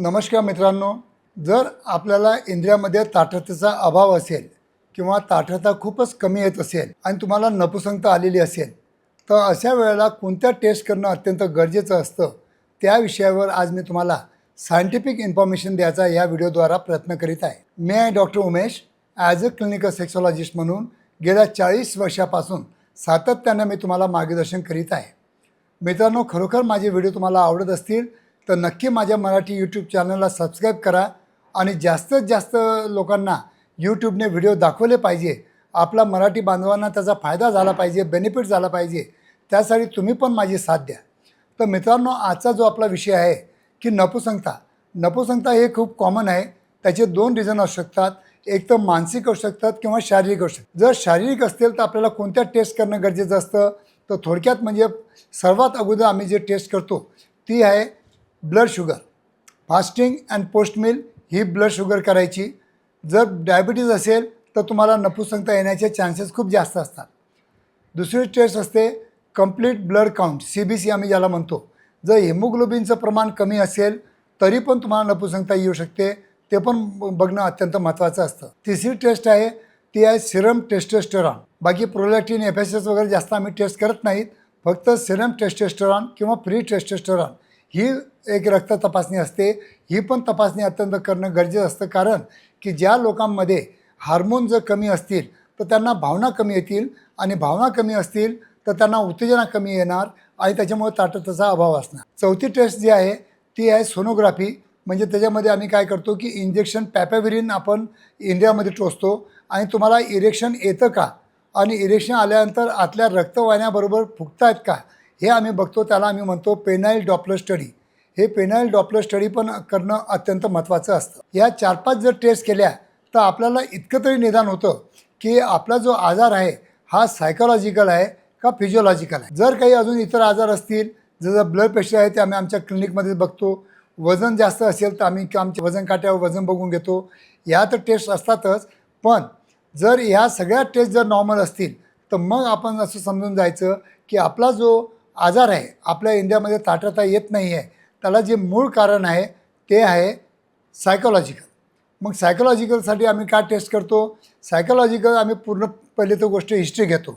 नमस्कार मित्रांनो जर आपल्याला इंद्रियामध्ये ताठरतेचा अभाव असेल किंवा ताठरता खूपच कमी येत असेल आणि तुम्हाला नपुसंगता आलेली असेल तर अशा वेळेला कोणत्या टेस्ट करणं अत्यंत गरजेचं असतं त्या विषयावर आज मी तुम्हाला सायंटिफिक इन्फॉर्मेशन द्यायचा या व्हिडिओद्वारा प्रयत्न करीत आहे. मी आहे doctor Umesh as a clinical sexologist म्हणून गेल्या चाळीस वर्षापासून सातत्यानं मी तुम्हाला मार्गदर्शन करीत आहे. मित्रांनो खरोखर माझे व्हिडिओ तुम्हाला आवडत असतील तर नक्की माझ्या मराठी यूट्यूब चॅनलला सबस्क्राईब करा आणि जास्तीत जास्त लोकांना यूट्यूबने व्हिडिओ दाखवले पाहिजे. आपला मराठी बांधवांना त्याचा फायदा झाला पाहिजे बेनिफिट झाला पाहिजे. त्यासाठी तुम्ही पण माझी साथ द्या. तर मित्रांनो आजचा जो आपला विषय आहे की नपुसंगता. नपुसंगता हे खूप कॉमन आहे. त्याचे दोन रिझन असू शकतात. एक तर मानसिक असू शकतात किंवा शारीरिक असू शकतात. जर शारीरिक असतील तर आपल्याला कोणत्या टेस्ट करणं गरजेचं असतं? तर थोडक्यात म्हणजे सर्वात अगोदर आम्ही जे टेस्ट करतो ती आहे blood sugar fasting and post meal he blood sugar करायची. जर डायबिटीज असेल तर तुम्हाला नपुसंगता येण्याचे चान्सेस खूप जास्त असतात. दुसरी टेस्ट असते complete blood count C B C आम्ही ज्याला म्हणतो. जर हिमोग्लोबिनचं प्रमाण कमी असेल तरी पण तुम्हाला नपुसंगता येऊ शकते. ते पण ब- बघणं अत्यंत महत्त्वाचं असतं. तिसरी टेस्ट आहे ती आहे सिरम टेस्टोस्टेरॉन बाकी प्रोलॅक्टिन एफ एस एस वगैरे जास्त आम्ही टेस्ट करत नाहीत. फक्त सिरम टेस्टोस्टेरॉन किंवा फ्री टेस्टोस्टेरॉन ही एक रक्त तपासणी असते. ही पण तपासणी अत्यंत करणं गरजेचं असतं. कारण की ज्या लोकांमध्ये हार्मोन जर कमी असतील तर त्यांना भावना कमी येतील आणि भावना कमी असतील तर त्यांना उत्तेजना कमी येणार आणि त्याच्यामुळे ताटतचा अभाव असणार. चौथी टेस्ट जी आहे ती आहे सोनोग्राफी म्हणजे त्याच्यामध्ये आम्ही काय करतो की इंजेक्शन पॅपॅव्हिरिन आपण इंडियामध्ये टोचतो आणि तुम्हाला इरेक्शन येतं का? आणि इरेक्शन आल्यानंतर आतल्या रक्तवाहिन्याबरोबर फुगतायत का? हे आम्ही बघतो त्याला आम्ही म्हणतो पेनाईल डॉपलर स्टडी हे पेनाईल डॉपलर स्टडी पण करणं अत्यंत महत्त्वाचं असतं. या चार पाच जर टेस्ट केल्या तर आपल्याला इतकं तरी निदान होतं की आपला जो आजार आहे हा सायकोलॉजिकल आहे का फिजिओलॉजिकल आहे? जर काही अजून इतर आजार असतील जसं ब्लड प्रेशर आहे ते आम्ही आमच्या क्लिनिकमध्ये बघतो. वजन जास्त असेल तर आम्ही आमच्या वजन काट्यावर वजन बघून घेतो. ह्या तर टेस्ट असतातच. पण जर ह्या सगळ्या टेस्ट जर नॉर्मल असतील तर मग आपण असं समजून जायचं की आपला जो आजार आहे आपल्या इंडियामध्ये ताटता येत नाही आहे त्याला जे मूळ कारण आहे ते आहे सायकोलॉजिकल मग सायकोलॉजिकलसाठी आम्ही का टेस्ट करतो? सायकोलॉजिकल आम्ही पूर्ण पहिले तर गोष्ट हिस्ट्री घेतो.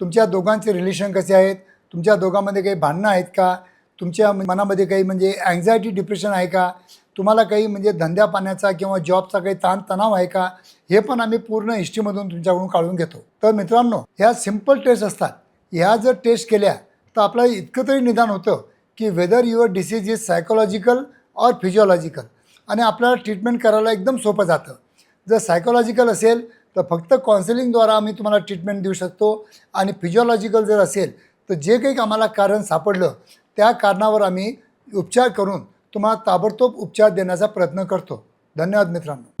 तुमच्या दोघांचे रिलेशन कसे आहेत? तुमच्या दोघांमध्ये काही भांडणं आहेत का? तुमच्या मनामध्ये काही म्हणजे अँझायटी डिप्रेशन आहे का? तुम्हाला काही म्हणजे धंद्या पाण्याचा किंवा जॉबचा काही ताणतणाव आहे का? हे पण आम्ही पूर्ण हिस्ट्रीमधून तुमच्याकडून काढून घेतो. तर मित्रांनो ह्या सिंपल टेस्ट असतात. ह्या जर टेस्ट केल्या तर आपल्याला इतकं तरी निदान होतं की whether your disease is psychological or physiological आणि आपल्याला ट्रीटमेंट करायला एकदम सोपं जातं. जर सायकोलॉजिकल असेल तर फक्त काउन्सिलिंगद्वारा आम्ही तुम्हाला ट्रीटमेंट देऊ शकतो. आणि फिजिओलॉजिकल जर असेल तर जे काही आम्हाला कारण सापडलं त्या कारणावर आम्ही उपचार करून तुम्हाला ताबडतोब उपचार देण्याचा प्रयत्न करतो. धन्यवाद मित्रांनो.